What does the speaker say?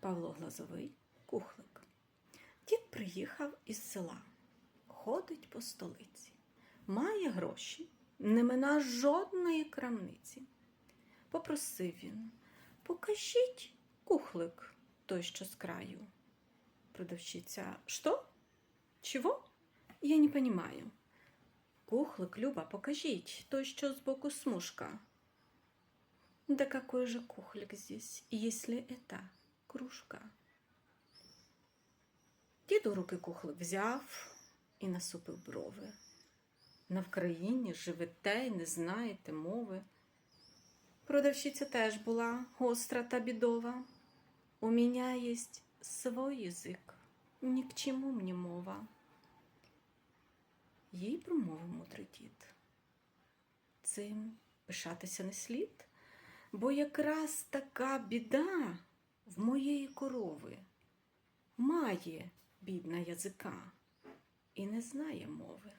Павло Глазовий, кухлик. Дід приїхав із села, ходить по столиці, має гроші, не мина жодної крамниці. Попросив він, покажіть кухлик той, що з краю. Продавщиця, що? Чого? Я не понимаю. Кухлик, Люба, покажіть той, що збоку смужка. Да какой же кухлик здесь, если это кружка? Дід у руки кухлик взяв і насупив брови. На Вкраїні живете й не знаєте мови. Продавщиця теж була гостра та бідова. У мене є свой язик, ні к чому мені мова. Їй промовив мудрий дід. Цим пишатися не слід, бо якраз така біда в моєї корови має бідна язика і не знає мови.